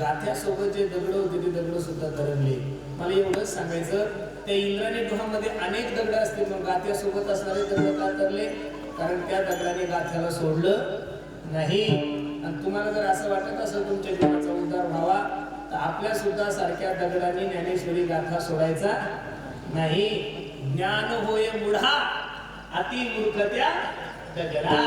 गाथ्यासोबत जे दगड होते ते दगड सुद्धा दरडले मला एवढंच सांगायचं त्या इंद्राणी गुहामध्ये अनेक दगड असतील मग गाथ्यासोबत असणारे दगड का तरले कारण त्या दगडाने गाथ्याला सोडलं नाही. आणि तुम्हाला जर असं वाटत असेल तुमच्या जीवनाचा उद्धार व्हावा तर आपल्या सुद्धा सारख्या दगडाने ज्ञानेश्वरी गाथा सोडायचा नाही. ज्ञान होय मुढा अति मूर्खत्या दगडा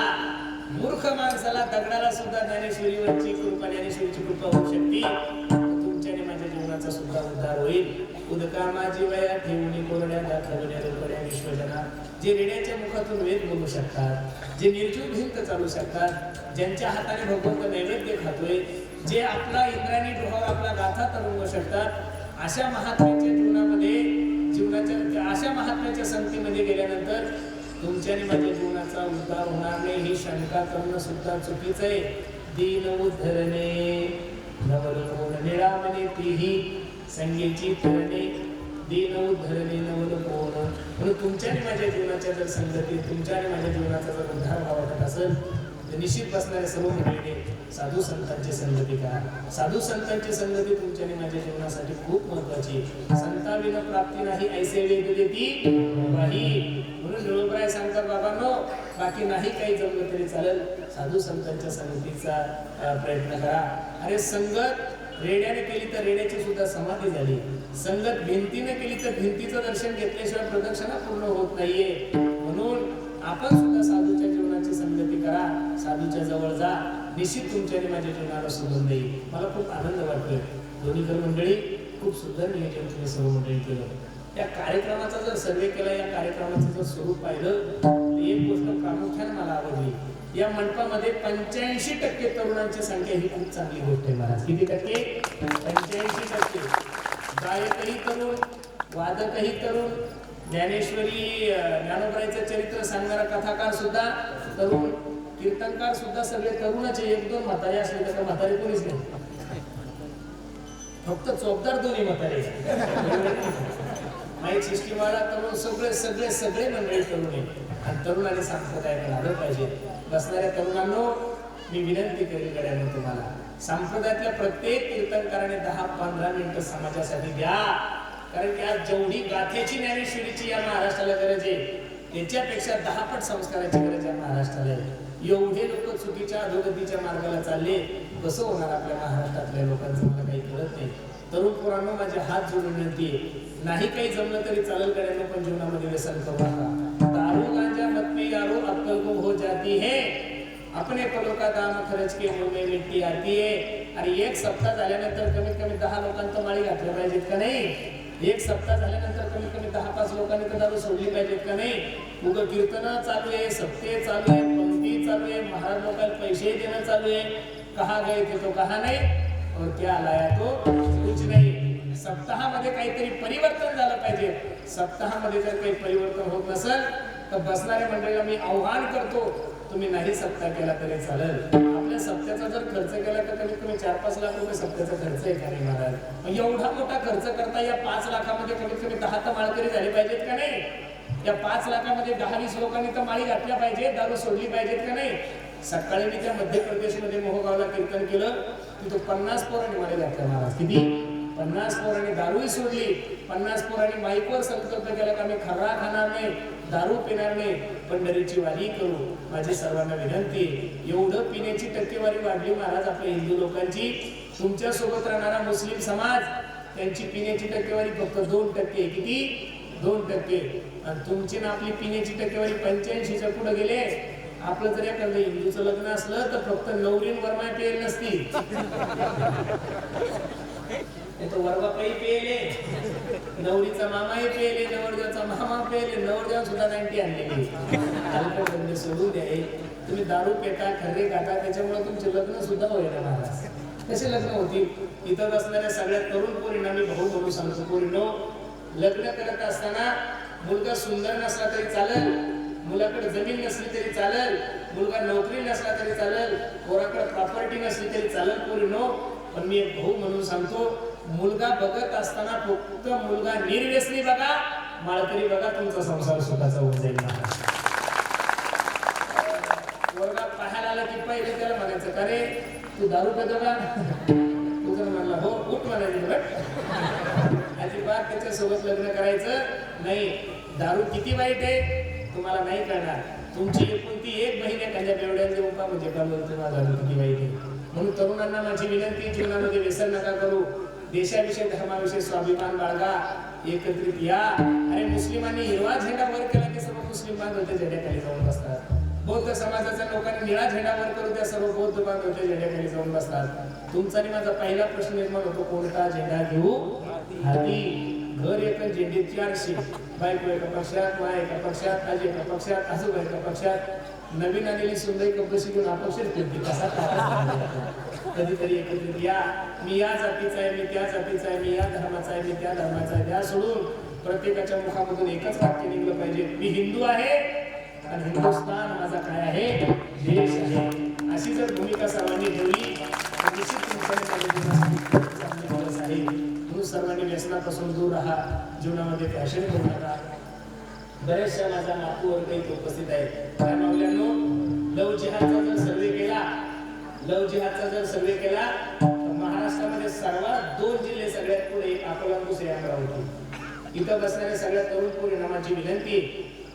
मूर्ख माणसाला दगडाला सुद्धा ज्ञानेश्वरीवरची कृपा ज्ञानेश्वरीची कृपा होऊ शकते. तुमच्याने माझ्या जीवनाचा सुद्धा उद्धार होईल. उदका माझी वया ठेवणी कोरड्या दाखवण्या रुपड्या विश्वजना जे रेड्याच्या मुखातून वेद बोलू शकतात जे निर्जीव भिंत चालू शकतात ज्यांच्या हाताने भगवंत नैवेद्य खातोय जे आपला इंद्राणी डोहावर आपला गाथा तरंगू शकतात अशा महात्म्याच्या जीवनामध्ये जीवनाच्या अशा महात्म्याच्या संगतीमध्ये गेल्यानंतर तुमच्या आणि माझ्या जीवनाचा उद्धार होणार नाही ही शंका करणं सुद्धा चुकीचं आहे. दीन उद्धरणे नवल कोण तीही संगीची तरणे दीन उद्धरणे नवल म्हणून तुमच्या आणि माझ्या जीवनाच्या जर संगतीत तुमच्या आणि माझ्या जीवनाचा जर उद्धार व्हावा वाटत असेल तर निश्चित बसणारे सर्व मंडळीने साधू संतांची संगती करा. साधू संतांची संगती तुमच्या आणि माझ्या जीवनासाठी खूप महत्वाची संताविना प्राप्ती नाही ऐसे वेद देती बाही म्हणून निळोबराय सांगतात बाबांनो बाकी नाही काही जमलं तरी चालेल. साधू संतांच्या संगतीचा प्रयत्न करा. अरे संगत रेड्याने केली तर रेड्याची सुद्धा समाधी झाली. संगत भिंतीने केली तर भिंतीचं दर्शन घेतल्याशिवाय प्रदक्षिणा पूर्ण होत नाहीये. म्हणून आपण सुद्धा साधूच्या जीवनाची संगती करा. साधूच्या जवळ जा. निश्चित तुमच्याने आणि माझ्या जीवनाला सुगंध येईल मला खूप आनंद वाटतोय. दोन्हीकर मंडळी खूप सुंदर नियोजन तुम्ही सर्व मंडळी केलं. या कार्यक्रमाचा जर सर्वे केला या कार्यक्रमाचं जर स्वरूप पाहिलं तर एक गोष्ट प्रामुख्याने मला आवडली. या मंडपामध्ये पंच्याऐंशी टक्के तरुणांची संख्या ही खूप चांगली गोष्ट आहे महाराज. किती टक्के? पंच्याऐंशी टक्के. गायकही तरुण वादकही तरुण ज्ञानेश्वरी अं, ज्ञानोबरायचं चरित्र सांगणारा कथाकार सुद्धा तरुण कीर्तनकार सुद्धा सगळे तरुणच आहे. एक दोन म्हातारे असले तर म्हातारे कोणीच नाही. फक्त चोपदार दोन्ही म्हातारे माईक सिस्टीमवाला तरुण सगळे सगळे सगळे मंडळी तरुण आहे आणि तरुणाने संप्रदायाकडे आलं पाहिजे. बसणाऱ्या तरुणांनो मी विनंती करेल गड्यानं तुम्हाला संप्रदायातल्या प्रत्येक कीर्तनकाराने दहा पंधरा मिनिटं समाजासाठी द्या. कारण की आज जेवढी गाथेची ज्ञानेश्वरीची या महाराष्ट्राला गरज आहे त्याच्यापेक्षा दहा पट संस्काराची गरज या महाराष्ट्राला आहे. एवढे लोक चुकीच्या अधोगतीच्या मार्गाला चालले. कसं होणार आपल्या महाराष्ट्रातल्या लोकांचं मला काही कळत नाही. तरुण पोरांना माझे हात जोडून विनंती नाही काही जमलं तरी चालेल करायचं पण जीवनामध्ये व्यसन करू नका. दारू गांजा मत यारो अक्कल को हो जाती है. अपने पलों का दाम खर्च के मुंह में मिट्टी आती है आणि एक सप्ताह झाल्यानंतर कमीत कमी दहा लोकांचं माळी घातल्या पाहिजेत का नाही? एक सप्ताह झाल्यानंतर कमीत कमी दहा पाच लोकांनी तर दारू सोडली पाहिजेत का नाही? उगं कीर्तन चालू आहे सप्ते चालू आहे चालू आहे महाराज लोकांना पैसे देणं चालू आहे. कहा गए ते तो कहा नाही? और क्या लाया तो? कुछ नाही. सप्ताहामध्ये काहीतरी परिवर्तन झालं पाहिजे. सप्ताहामध्ये जर काही परिवर्तन होत नसेल तर बसणाऱ्या मंडळीला मी आव्हान करतो तुम्ही नाही सप्ताह केला तरी चालेल. आपल्या सप्त्याचा जर खर्च केला तर कमीत कमी चार पाच लाख रुपये सप्त्याचा खर्च आहे का नाही महाराज? एवढा मोठा खर्च करता या पाच लाखामध्ये कमीत कमी दहा तर माळकरी झाले पाहिजेत का नाही? या पाच लाखामध्ये दहा वीस लोकांनी तर माळी घातल्या पाहिजे दारू सोडली पाहिजेत का नाही? सकाळी मी त्या मध्य प्रदेशमध्ये मोहगावला कीर्तन केलं. तिथं पन्नास पोरांनी माळी घातल्या महाराज. किती? पन्नास पोरांनी दारूही सोडली. पन्नास पोरांनी माईकवर संकल्प केला का मी खर्रा खाणार नाही दारू पिणार नाही. पंढरीची वारी करू. माझी सर्वांना विनंती एवढं पिण्याची टक्केवारी वाढली महाराज आपल्या हिंदू लोकांची. तुमच्यासोबत राहणारा मुस्लिम समाज त्यांची पिण्याची टक्केवारी फक्त दोन टक्के किती? दोन टक्के. आणि तुमची ना आपली पिण्याची टक्केवारी पंच्याऐंशीच्या पुढे गेले. आपलं जर एखादं हिंदूचं लग्न असलं तर फक्त नवरीन वर्मा पेल नसती. वर्मा तर पेले नवरीचा मामाही पेले नवरदेवाचा मामा पेले नवरदेव सुद्धा नाईन्टी आणलेली. अल्पबंदी सोडून द्या तुम्ही दारू पेता खरे खाता त्याच्यामुळे तुमचे लग्न सुद्धा होईल महाराज. कसे लग्न होतील? इथं बसणाऱ्या सगळ्या तरुण पोरींना मी भाऊ म्हणून सांगतो. पोरीनो लग्न करत असताना मुलगा सुंदर नसला तरी चालेल. मुलाकडे जमीन नसली तरी चालेल. मुलगा नोकरी नसला तरी चालेल. पोराकडे प्रॉपर्टी नसली तरी चालेल पोरीनो पण मी एक भाऊ म्हणून सांगतो मुलगा बघत असताना फक्त मुलगा निर्व्यसनी बघा माळकरी बघा तुमचा संसार स्वतःचा होऊन जाईल पोरगा पाहायला आला की पहिले त्याला म्हणायचं का रे तू दारू पेतो का तू जर म्हणला सोबत लग्न करायचं? नाही. दारू किती वाईट आहे? तुम्हाला नाही कळणार. तुमची एकूण ती एक बहीण आहे त्यांच्या बेवड्याचे उपा म्हणजे तुम्हाला दारू किती वाईट आहे. म्हणून तरुणांना माझी विनंती जीवनामध्ये व्यसन नका करू. देशाविषयी धर्माविषयी स्वाभिमान बाळगा. एकत्रित या. अरे मुस्लिमांनी हिरवा झेंडा वर केला की सर्व मुस्लिम बांधवते झेंड्याखाली जाऊन बसतात. बौद्ध समाजाच्या लोकांनी निळा झेंडा वर करू त्या सर्व बौद्ध बांधवते झेंड्याखाली जाऊन बसतात. तुमचा आणि माझा पहिला प्रश्न निर्माण होतो कोणता झेंडा घेऊ? हाती. घर एक झेंडे चारशे बायको एका पक्षात माय एका पक्षात आजी एका पक्षात आजोबा एका पक्षात. नवीन आलेली सुंदर कपशी घेऊन अपक्षात ठेवते कसा कधीतरी एकत्रित या. मी या जातीचा आहे मी त्या जातीचा आहे मी या धर्माचा आहे मी त्या धर्माचा आहे. त्या सोडून प्रत्येकाच्या मुखामधून एकच वाक्य निघलं पाहिजे. मी हिंदू आहे आणि हिंदुस्थान माझा काय आहे? देश आहे. अशी जर भूमिका सर्वांनी ठेवली तर निश्चित सर्वांनी व्यसनापासून दूर राहा जीवनामध्ये फॅशन करू नका. बऱ्याचशा माझ्या नातूवर काही उपस्थित आहेत. काय लव जिहादचा जर सर्वे केला लव जिहादचा जर सर्वे केला तर महाराष्ट्रामध्ये सर्वात दोन जिल्हे सगळ्यात पुढे एक अकोला आणि होती. इथं बसणाऱ्या सगळ्या तरुण परिणामाची विनंती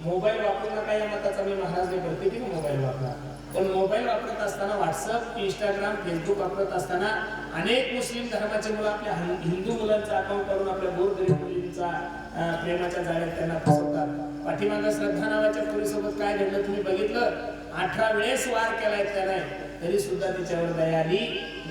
मोबाईल वापरू नका या मताचा मी महाराज नाही करते की मोबाईल वापरा पण मोबाईल वापरत असताना व्हॉट्सअप इंस्टाग्राम फेसबुक वापरत असताना अनेक मुस्लिम धर्माचे मुलं आपल्या हिंदू मुलांचा अकाउंट करून आपल्या गोरगरीब मुलींचा प्रेमाच्या जाळ्यात त्यांना फसवतात. पाठीमागं श्रद्धा नावाच्या पोरीसोबत काय घडलं तुम्ही बघितलं? अठरा वेळेस वार केलाय त्याने. तरी सुद्धा तिच्यावर दया आली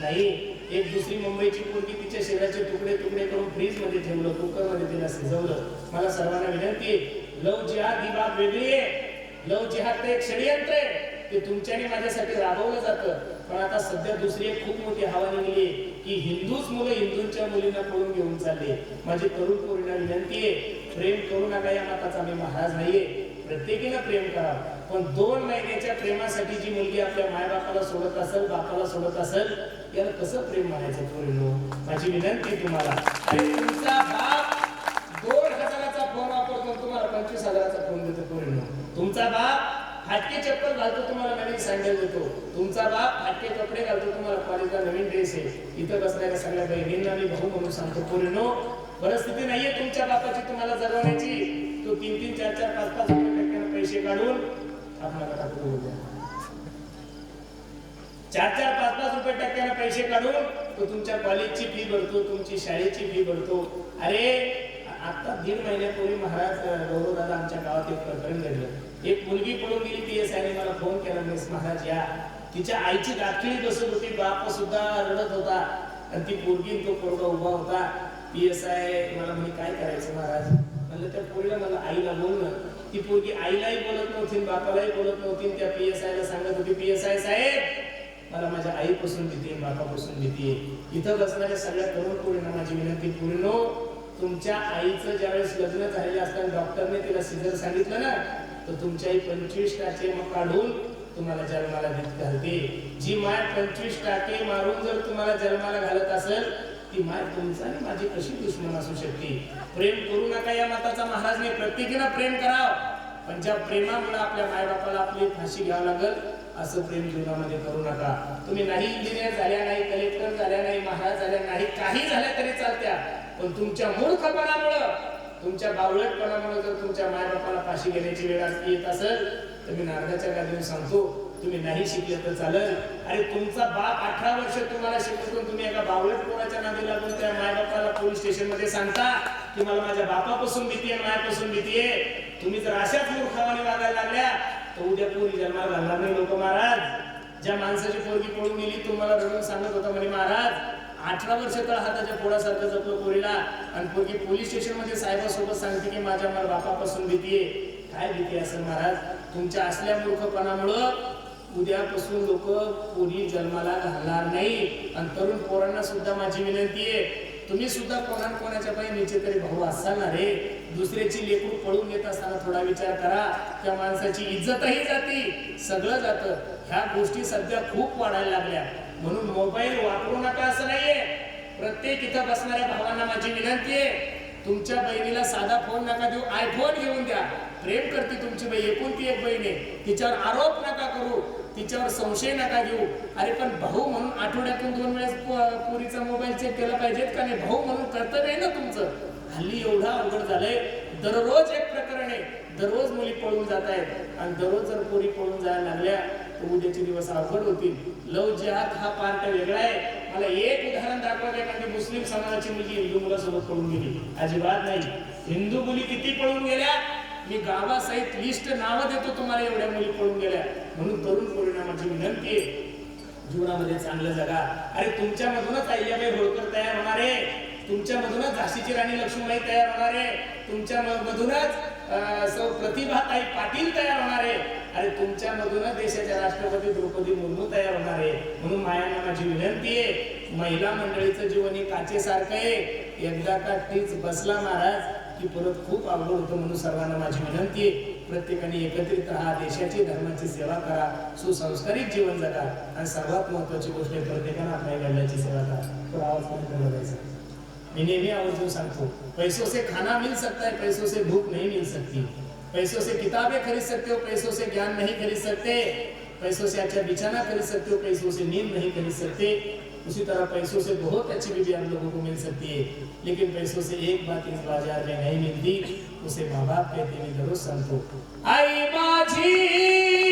नाही. एक दुसरी मुंबईची पोरगी तिच्या शरीराचे तुकडे तुकडे करून फ्रीजमध्ये ठेवलं कुकरमध्ये तिला शिजवलं. मला सर्वांना विनंती लव जिहाद ही बाब वेगळी आहे. लव जिहाद ते एक षडयंत्र आहे. ते तुमच्याने माझ्यासाठी राबवलं जातं. पण आता सध्या दुसरी एक खूप मोठी हवा निघली आहे की हिंदूच मुलं हिंदूंच्या मुलींना पळून घेऊन चालले माझी तरुण पोरींना विनंती आहे प्रेम करू नका या मताचा मी महाराज नाहीये. प्रत्येकीनं प्रेम करा. पण दोन महिन्याच्या प्रेमासाठी जी मुलगी आपल्या मायबापाला सोडत असेल बापाला सोडत असेल याला कसं प्रेम म्हणायचं पोरीनो? माझी विनंती आहे तुम्हाला. तुमचा बाप दोन हजाराचा फोन वापरतो तुम्हाला पंचवीस हजाराचा फोन देतो पोरीनो तुमचा बाप फाटके चप्पल घालतो तुम्हाला नवीन सँडल देतो तुमचा बाप फाटके कपडे घालतो तुम्हाला कॉलेजला नवीन ड्रेस आहे. इथं बसणाऱ्या सगळ्या बहिणींना मी भाऊ म्हणून सांगतो पूर्ण परिस्थिती नाहीये तुमच्या बापाची तुम्हाला जगवण्याची. तो तीन तीन चार चार पाच पाच रुपये टक्क्यानं पैसे काढून आपल्याला चार चार पाच पाच रुपये टक्क्यानं पैसे काढून तो तुमच्या कॉलेजची फी भरतो तुमची शाळेची फी भरतो. अरे आता दीड महिन्यापूर्वी महाराज गौरव दादा आमच्या गावात एक प्रकरण घडलं. एक मुलगी पळून गेली पी एस आयने मला फोन केला मिस महाराज या तिच्या आईची दाखली बसत होती बाप सुद्धा रडत होता. आणि ती पोरगी तो पोरगा उभा होता. पी एस आय मला म्हणे काय करायचं महाराज? म्हणलं त्या पोरीला मला आईला बोलणं. ती पोरगी आईलाही बोलत नव्हती बापालाही बोलत नव्हती. त्या पी एस आयला सांगत होती पी एस आय साहेब मला माझ्या आईपासून भीती आहे बापापासून भीती आहे. इथं बसणाऱ्या सगळ्या तरुण पोरींना माझी विनंती पूर्ण तुमच्या आईचं ज्यावेळेस लग्न झालेलं असताना डॉक्टरने तिला सिजर सांगितलं ना तर तुमची आई पंचवीस टाके मग काढून तुम्हाला जन्माला देत घालते. जी माय पंचवीस टाके मारून जर तुम्हाला जन्माला घालत असेल ती माय तुमचा आणि माझी कशी दुश्मन असू शकते? प्रेम करू नका या मताचा महाराजने. प्रत्येकीनं प्रेम करावं. पण ज्या प्रेमामुळे आपल्या मायबापाला आपली फाशी घ्यावं लागल असं प्रेम जीवनामध्ये करू नका. तुम्ही नाही इंजिनियर झाल्या नाही कलेक्टर झाल्या नाही महाराज झाल्या नाही काही झाल्या तरी चालत्या. पण तुमच्या मूर्खपणामुळं तुमच्या बावळटपणामुळे जर तुमच्या मायबापाला फाशी घेण्याची वेळ येत असेल तर मी नारदाच्या गादीवर सांगतो तुम्ही नाही शिकले तर चालेल. अरे तुमचा बाप अठरा वर्ष तुम्हाला शिकवतो तुम्ही एका बावळट पोराच्या नादी लागून त्या मायबापाला पोलीस स्टेशनमध्ये सांगता की मला माझ्या बापापासून भीती आहे मायापासून भीती आहे. तुम्ही जर अशाच मूर्खावाने वागायला लागल्या तर उद्या पोरी जन्माला घालणार नाही लोक महाराज. ज्या माणसाची पोरगी पळून गेली तुम्हाला रडून सांगत होता म्हणे महाराज अठरा वर्ष तळ हाताच्या पोळासारखं जपलो पोरीला. आणि पोरगी पोलीस स्टेशनमध्ये साहेबासोबत सांगते की माझ्या मला बापापासून भीती आहे. काय भीती असेल महाराज? तुमच्या असल्या मूर्खपणामुळं उद्यापासून लोक पोरी जन्माला घालणार नाही. आणि तरुण पोरांना सुद्धा माझी विनंती आहे. तुम्ही सुद्धा कोणा कोणाच्या पायी नीचे तरी भाऊ असाल ना रे. दुसऱ्याची लेकरू पळून येत असताना थोडा विचार करा. त्या माणसाची इज्जतही जाती. सगळं जातं. ह्या गोष्टी सध्या खूप वाढायला लागल्या. म्हणून मोबाईल वापरू नका असं नाहीये. प्रत्येक इथं बसणाऱ्या भावांना माझी विनंती आहे. तुमच्या बहिणीला साधा फोन नका देऊ आयफोन घेऊन द्या. प्रेम करते तुमची बहीण एकूण ती एक बहीण आहे. तिच्यावर आरोप नका करू तिच्यावर संशय नका घेऊ. अरे पण भाऊ म्हणून आठवड्यातून दोन वेळेस प- पोरीचा मोबाईल चेक केला पाहिजेत का नाही? भाऊ म्हणून कर्तव्य आहे ना तुमचं. हल्ली एवढा अवघड झालंय. दररोज एक प्रकरण आहे. दररोज मुली पळून जात आहेत. आणि दररोज जर पोरी पळून जायला लागल्या तर उद्याचे दिवस अवघड होतील. लव जिहाद हा पार्ट वेगळा आहे. मला एक उदाहरण दाखवा एखादी मुस्लिम समाजाची मुलगी हिंदू मुलासोबत पळून गेली. अजिबात नाही. हिंदू मुली किती पळून गेल्या? मी गावासहित लिस्ट नावं देतो तुम्हाला एवढ्या मुली पळून गेल्या. म्हणून तरुण परिणामाची विनंती आहे. जीवनामध्ये चांगलं जगा. अरे तुमच्यामधूनच अय्याबाई होळकर तयार होणार. आहे तुमच्यामधूनच झाशीची राणी लक्ष्मीबाई तयार होणार. आहे तुमच्या म- मधूनच सौ प्रतिभाताई पाटील तयार होणार आहे. आणि तुमच्यामधूनच देशाच्या राष्ट्रपती द्रौपदी मुर्मू तयार होणार आहे. म्हणून मायांना माझी विनंती आहे. महिला मंडळीचं जीवन हे काचेसारखं आहे. एकदा का तीच बसला महाराज की परत खूप अवघड होतं म्हणून सर्वांना माझी विनंती आहे. प्रत्येकाने एकत्रित राहा देशाची धर्माची सेवा करा सुसंस्कारित जीवन जगा. आणि सर्वात महत्वाची गोष्ट आहे प्रत्येकानं आपल्या घडल्याची सेवा करा. तो आवाज मैं नेहमी आवर्जून सांगतो पैसों से खाना मिल सकता है, पैसों से भूख नहीं मिल सकती। पैसों से किताबें खरीद सकते हो, पैसों से ज्ञान नहीं खरीद सकते। पैसों से अच्छा बिछाना खरीद सकते हो, पैसों से नींद नहीं खरीद सकते। उसी तरह पैसों से बहुत अच्छी बीवी हम लोगों को मिल सकती है। लेकिन पैसों से एक बात इस बाज़ार में नहीं मिलती, उसे माँ बाप कहते हैं ज़रूर संतो आई माझी